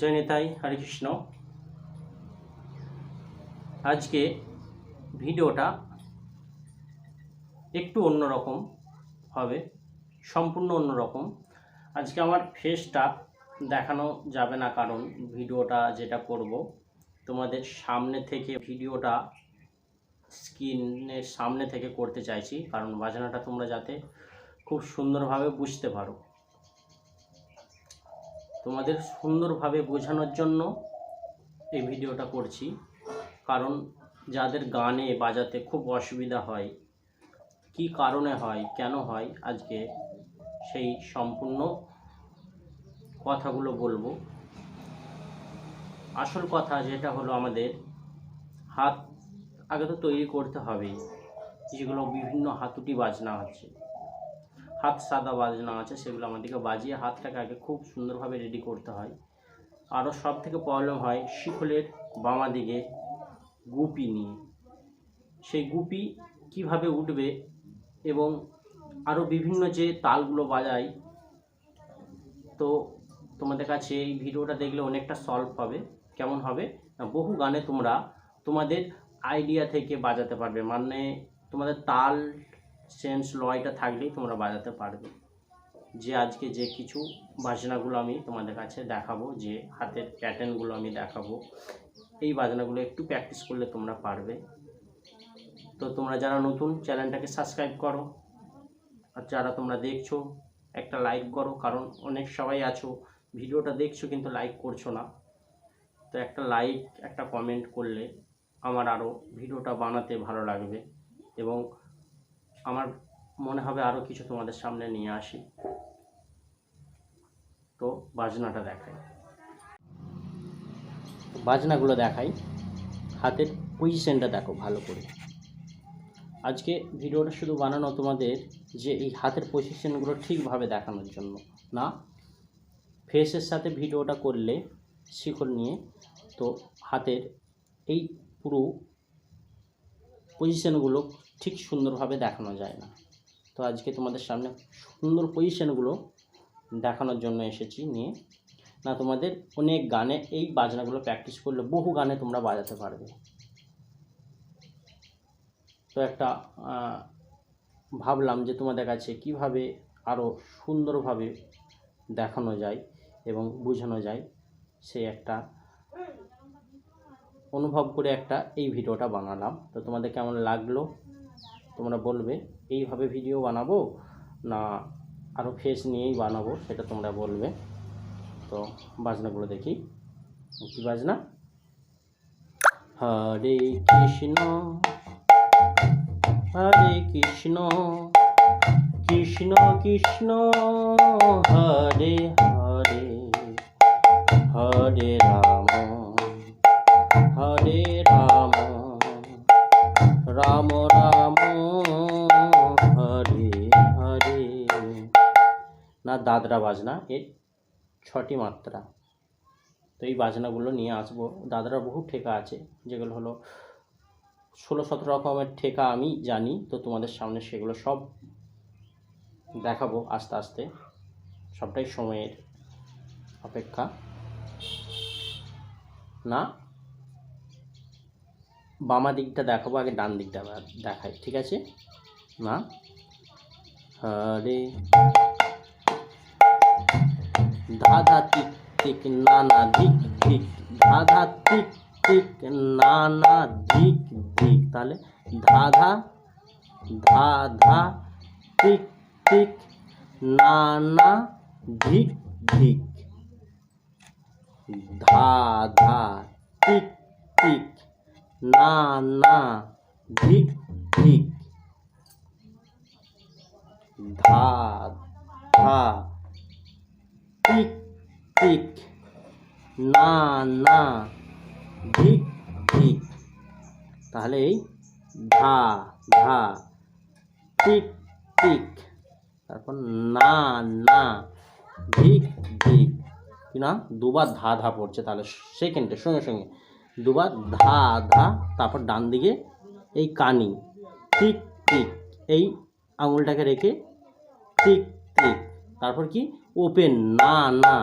জয় নেতাই হরে কৃষ্ণ। আজকে ভিডিওটা একটু অন্যরকম হবে, সম্পূর্ণ অন্যরকম। আজকে আমার ফেসটা দেখানো যাবে না, কারণ ভিডিওটা যেটা করব, তোমাদের সামনে থেকে ভিডিওটা স্ক্রিনের সামনে থেকে করতে চাইছি, কারণ বাজনাটা তোমরা যাতে খুব সুন্দরভাবে বুঝতে পারো। তোমাদের সুন্দরভাবে বোঝানোর জন্য এই ভিডিওটা করছি। কারণ যাদের গানে বাজাতে খুব অসুবিধা হয়, কি কারণে হয়, কেন হয়, আজকে সেই সম্পূর্ণ কথাগুলো বলব। আসল কথা যেটা হলো আমাদের, হাত আগে তো তৈরি করতে হবেই, যেগুলো বিভিন্ন হাতুটি বাজনা আছে হাত সাদা বাজনা আছে, সেগুলো আমাদেরকে বাজিয়ে হাতটাকে আগে খুব সুন্দরভাবে রেডি করতে হয়। আরও সব থেকে প্রবলেম হয় শিখলের বামা দিকে গুপি নিয়ে। সেই গুপি কীভাবে উঠবে এবং আরও বিভিন্ন যে তালগুলো বাজাই তো তোমাদের কাছে এই ভিডিওটা দেখলে অনেকটা সলভ হবে কেমন হবে? বহু গানে তোমরা তোমাদের আইডিয়া থেকে বাজাতে পারবে। মানে তোমাদের তাল সেন্স লয়টা থাকলেই তোমরা বাজাতে পারবে। যে আজকে যে কিছু বাজনাগুলো আমি তোমাদের কাছে দেখাবো, যে হাতের প্যাটার্নগুলো আমি দেখাবো, এই বাজনাগুলো একটু প্র্যাকটিস করলে তোমরা পারবে। তো তোমরা যারা নতুন, চ্যানেলটাকে সাবস্ক্রাইব করো। আর যারা তোমরা দেখছ, একটা লাইক করো, কারণ অনেক সবাই আছো, ভিডিওটা দেখছ কিন্তু লাইক করছ না। তো একটা লাইক একটা কমেন্ট করলে আমার আরও ভিডিওটা বানাতে ভালো লাগবে এবং আমার মনে হবে আরও কিছু তোমাদের সামনে নিয়ে আসি। তো বাজনাটা দেখাই। বাজনাগুলো দেখাই। হাতের পজিশনটা দেখো ভালো করে। আজকে ভিডিওটা শুধু বানানো তোমাদের যে এই হাতের পজিশনগুলো ঠিকভাবে দেখানোর জন্য, না। ফেসের সাথে ভিডিওটা করলে শিকড় নিয়ে তো হাতের এই পুরো পজিশনগুলো ঠিক সুন্দরভাবে দেখানো যায় না। তো আজকে তোমাদের সামনে সুন্দর পজিশনগুলো দেখানোর জন্য এসেছি নিয়ে। না, তোমাদের অনেক গানে এই বাজনাগুলো প্র্যাকটিস করলে বহু গানে তোমরা বাজাতে পারবে। তো একটা ভাবলাম যে তোমাদের কাছে কীভাবে আরও সুন্দরভাবে দেখানো যায় এবং বোঝানো যায়, সেই একটা অনুভব করে একটা এই ভিডিওটা বানালাম। তো তোমাদের কেমন লাগল? তোমরা বলবে, এইভাবে ভিডিও বানাবো না আরও ফেস নিয়েই বানাবো? সেটা তোমরা বলবে। তো বাজনাগুলো দেখি। কি বাজনা? হরে কৃষ্ণ হরে কৃষ্ণ কৃষ্ণ কৃষ্ণ, হরে হরে হরে রাম হরে রাম রাম দাদরা বাজনা, এর ছটি মাত্রা। তো এই বাজনাগুলো নিয়ে আসব। দাদরা বহু ঠেকা আছে, যেগুলো হলো ষোলো সতেরো রকমের ঠেকা আমি জানি, তো তোমাদের সামনে সেগুলো সব দেখাবো আস্তে আস্তে। সবটাই সময়ের অপেক্ষা। না, বামা দিকটা দেখাবো, আগে ডান দিকটা দেখাই, ঠিক আছে? না? হরে ধাধা টিক টিক নানা ধিক ধিক ধাধা টিক টিক নানা ধিক ধিক তাহলে ধাধা ধা ধা টিক টিক নানা ধিক ধিক ধা ধা টিক টিক না না ধিক ধিক ধা ধা টিক টিক না না। ধিক ধিক তাহলে এই ধা ধা। টিক টিক তারপর না না। ধিক ধিক না? দুবার ধা ধা পড়ছে তাহলে সেকেন্ডে, সঙ্গে সঙ্গে। দুবার ধা ধা, তারপর ডান দিকে এই কানি। টিক টিক এই আঙুলটাকে রেখে টিক টিক তারপর কি? ওপেন, না না।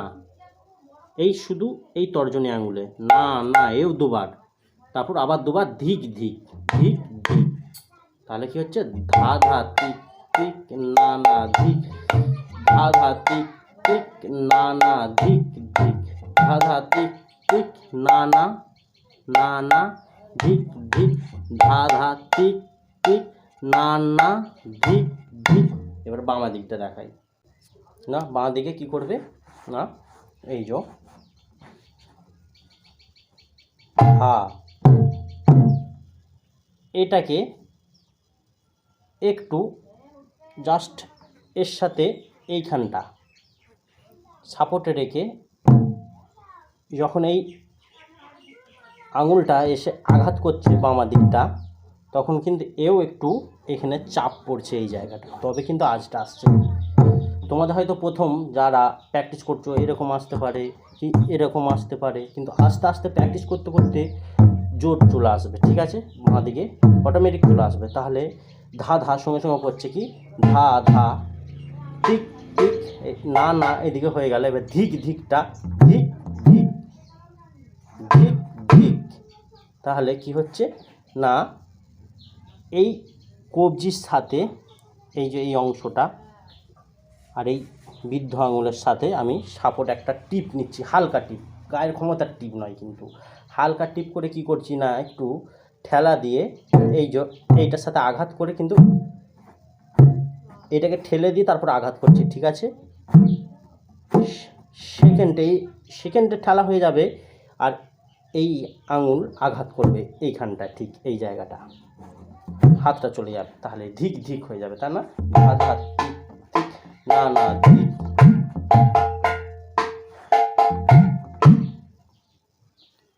এই শুধু এই তর্জনী আঙুলে, না না, এও দুবার। তারপর আবার দুবার ধিক ধিক ধিক ধিক। তাহলে কি হচ্ছে? ধা ধা তিক তিক না না, ধিক। ধা ধা তিক তিক না না, ধিক ধিক। ধা ধা তিক তিক না না না না, ধিক ধিক। ধা ধা তিক তিক না না, ধিক ধিক। এবার বামা দিকটা দেখাই। না, বাঁ দিকে কি করবে? না, এই যে। হা। এটাকে একটু জাস্ট এর সাথে এইখানটা সাপোর্টে রেখে যখন এই আঙুলটা এসে আঘাত করছে বামা দিকটা, তখন কিন্তু এও একটু এখানে চাপ পড়ছে এই জায়গাটা। তবে কিন্তু আজটা আসছে। তোমাদের হয়তো প্রথম যারা প্র্যাকটিস করছ, এরকম আসতে পারে, কি এরকম আসতে পারে, কিন্তু আস্তে আস্তে প্র্যাকটিস করতে করতে জোর চলে আসবে, ঠিক আছে? বাঁ দিকে অটোমেটিক চলে আসবে। তাহলে ধা ধা সঙ্গে সঙ্গে করছে কি? ধা ধা, ঠিক ঠিক না না, এদিকে হয়ে গেল। এবার ধিক, ধিকটা, ধিক ধিক ধিক ধিক। তাহলে কি হচ্ছে? না, এই কবজির সাথে এই যে এই অংশটা আর এই বৃদ্ধ আঙুলের সাথে আমি সাপোর্ট একটা টিপ নিচ্ছি, হালকা টিপ। গায়ের ক্ষমতার টিপ নয় কিন্তু। হালকা টিপ করে কি করছি না, একটু ঠেলা দিয়ে এই এইটার সাথে আঘাত করে কিন্তু এটাকে ঠেলে দিয়ে তারপর আঘাত করছি, ঠিক আছে? সেকেন্ডে সেকেন্ডে ঠেলা হয়ে যাবে আর এই আঙুল আঘাত করবে এইখানটা ঠিক এই জায়গাটা। হাতটা চলে যাবে, তাহলে ধিক ধিক হয়ে যাবে, তাই না? হাত হাত। না না ধিক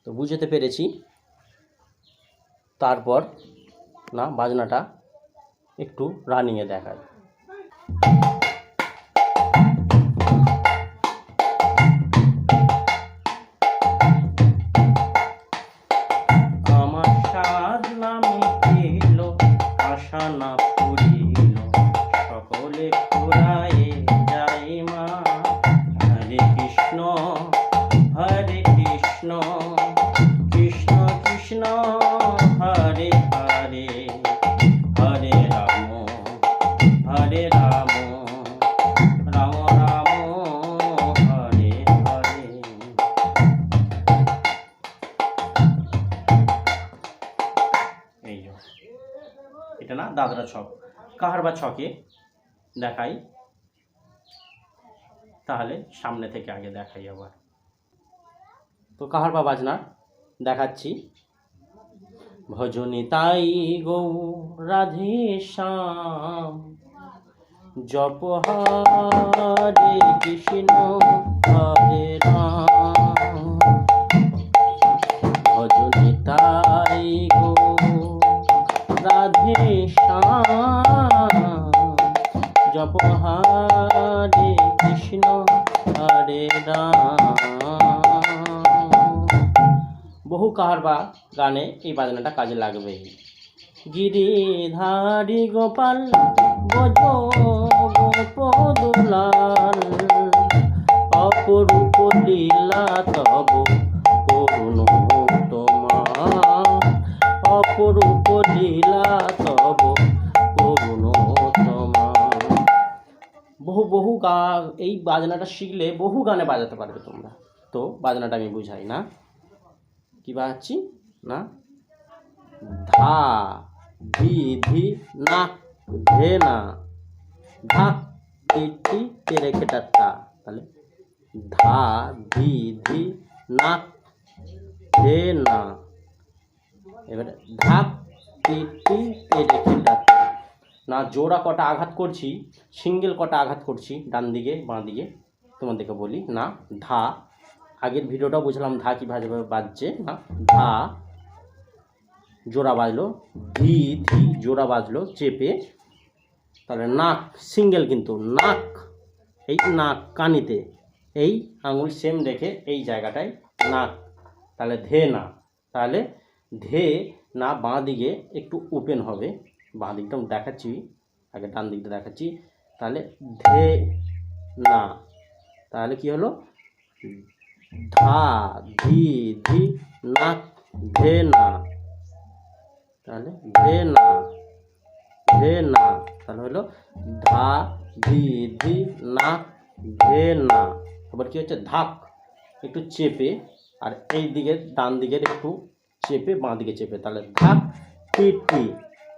তো বুঝতে পেরেছি। তারপর, না, বাজনাটা একটু রানিংয়ে দেখায় আমার সাজ না মিটিল আশা না সকলে পুরায়ে এটা না? দাদরা ছক। কাহার বা ছকে? দেখাই। তাহলে সামনে থেকে আগে দেখাই আবার। তো কাহার বা বাজনা? দেখাচ্ছি। ভজনী তাই গৌ, রাধে শ্যাম। জপ হরে কৃষ্ণ, হরে রাম। জপ হরে কৃষ্ণ, হরে বহু কাহার বা গানে এই বাজনাটা কাজে লাগবে। গিরিধারী গোপাল বজ গোপদুলাল। অপরূপ লীলা তব করুণ তোমা অপরূপ লীলা গা, এই বাজনাটা শিখলে বহু গানে বাজাতে পারবে তোমরা। তো বাজনাটা আমি বুঝাই না। কি বাজাচ্ছি? না? ধা, ধি ধি, না, ধে, না। ধা, টি তেরে খেটার তা তাহলে ধা, ধি ধি, না, ধে, না। এবারে ধাপ টি তেরে খেটার তা। না, জোড়া কটা আঘাত করছি, সিঙ্গেল কটা আঘাত করছি, ডান দিকে, বাঁ দিকে, তোমাদেরকে বলি, না, ধা, আগের ভিডিওটা বুঝলাম ধা কীভাবে বাজছে, না, ধা, জোড়া বাজলো, ধি ধি, জোড়া বাজলো, চেপে, তাহলে নাক, সিঙ্গেল কিন্তু, নাক, এই নাক কানিতে, এই আঙুল সেম রেখে এই জায়গাটায় নাক, তাহলে ধে না, তাহলে ধে না, বাঁ দিকে একটু ওপেন হবে বাঁ দিকটা দেখাচ্ছি, আগে ডান দিকটা দেখাচ্ছি। তাহলে ধে, না। তাহলে কি হলো? ধা, ধি ধি নাক ধে, না। তাহলে ধে, না। ধে, না। তাহলে হলো ধা, ধি ধি নাক ধে, না। আবার কি হচ্ছে? ধাক। একটু চেপে আর এই দিকে, ডান দিকের একটু চেপে বাঁ দিকে চেপে। তাহলে ধাক, টি টি।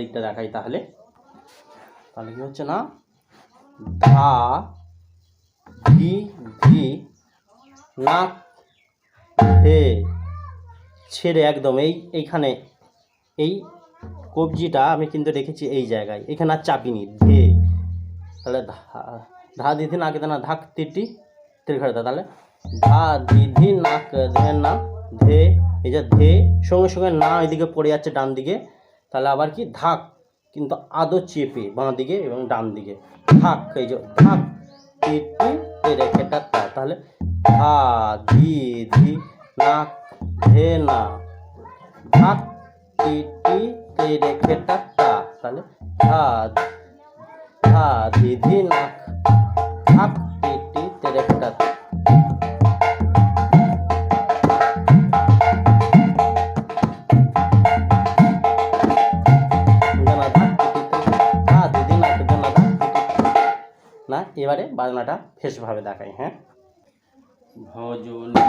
দিকটা দেখাই তাহলে। তাহলে কি হচ্ছে না? ধা ধি ধি নাক ধে ছেড়ে একদম এই, এইখানে এই কবজিটা আমি কিন্তু রেখেছি এই জায়গায়। এখানে আর চাপিনি ধে। তাহলে ধা ধা দিধি নাকে না ধাক তিটি ত্রিঘাড়তা তাহলে। ধা দিধি নাক ধে না ধে, এই যে ধে, সঙ্গে সঙ্গে না এদিকে পড়ে যাচ্ছে ডান দিকে তাহলে আবার কি? ধাক। কিন্তু আদৌ চেপে বাঁ দিকে এবং ডান দিকে। ধাক, এই যে ধাক তিটি তেরে খেটা তা তাহলে ধা, ধি ধি, নাক, ধে, না। ধাক টিটি তেরে খেটা তা তাহলে ধা ধা, ধি ধি, নাক। ধাক না এবারে বাজনাটা ফেসভাবে দেখাই হ্যাঁ। ভজনে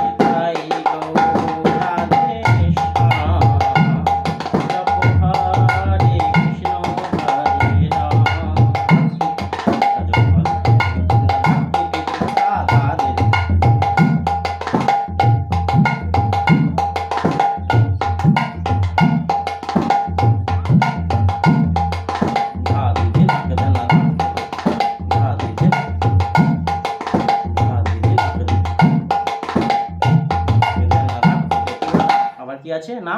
আছে? না?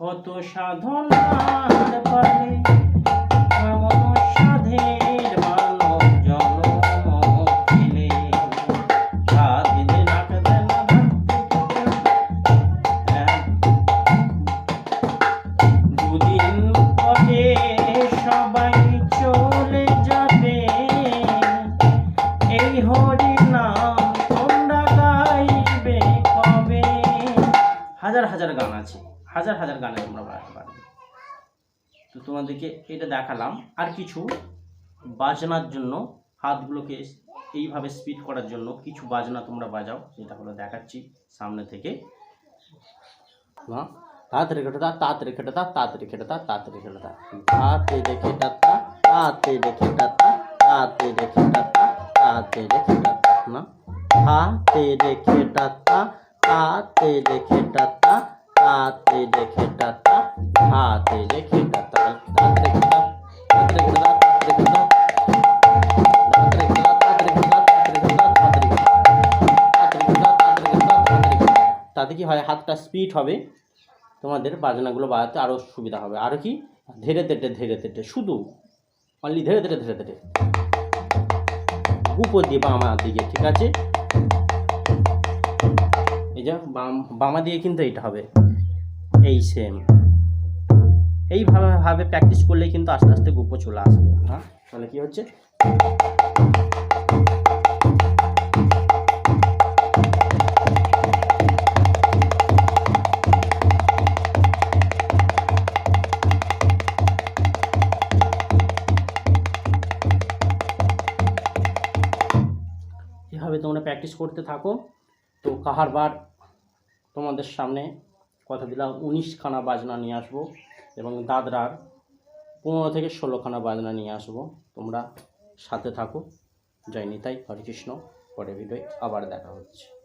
কত সাধনার ফলে হাজার গান আছে, হাজার হাজার গানে তোমরা বাড়াতে পারবে। তো তোমাদেরকে এটা দেখালাম। আর কিছু বাজনার জন্য হাতগুলোকে এইভাবে স্পিড করার জন্য কিছু বাজনা তোমরা বাজাও, সেটা হলো দেখাচ্ছি সামনে থেকে। কেটে দা তাড়াতাড়ি কেটে দা তাড়াতাড়ি কেটে দা তাতে দেখে টাতা তাতে দেখে টাতা তাতে দেখে টাতা তাতে দেখে টাতা না হাতে দেখে টাতা তাতে দেখে টাতা তাতে দেখে হাতে দেখে টাটা তাতে কি হয় হাতটা স্পিড হবে তোমাদের বাজনাগুলো বাজাতে আরও সুবিধা হবে আর কি ধীরে তেটে ধীরে তেটে শুধু অনলি ধীরে ধীরে ধীরে ধীরে উপর দিয়ে বামা দিকে ঠিক আছে এই যে বাম বামা দিয়ে কিন্তু এটা হবে এই সেম এইভাবে ভাবে প্র্যাকটিস করলে কিন্তু আস্তে আস্তে গুপো চলে আসবে। হ্যাঁ? তাহলে কি হচ্ছে? এভাবে তোমরা প্র্যাকটিস করতে থাকো। তো কাহারবার তোমাদের সামনে কথা দিলাম, উনিশখানা বাজনা নিয়ে আসব এবং দাদরার পনেরো থেকে ষোলোখানা বাজনা নিয়ে আসব। তোমরা সাথে থাকো। জয় নিতাই, হরে কৃষ্ণ, পরে ভিডিও আবার দেখা হচ্ছে।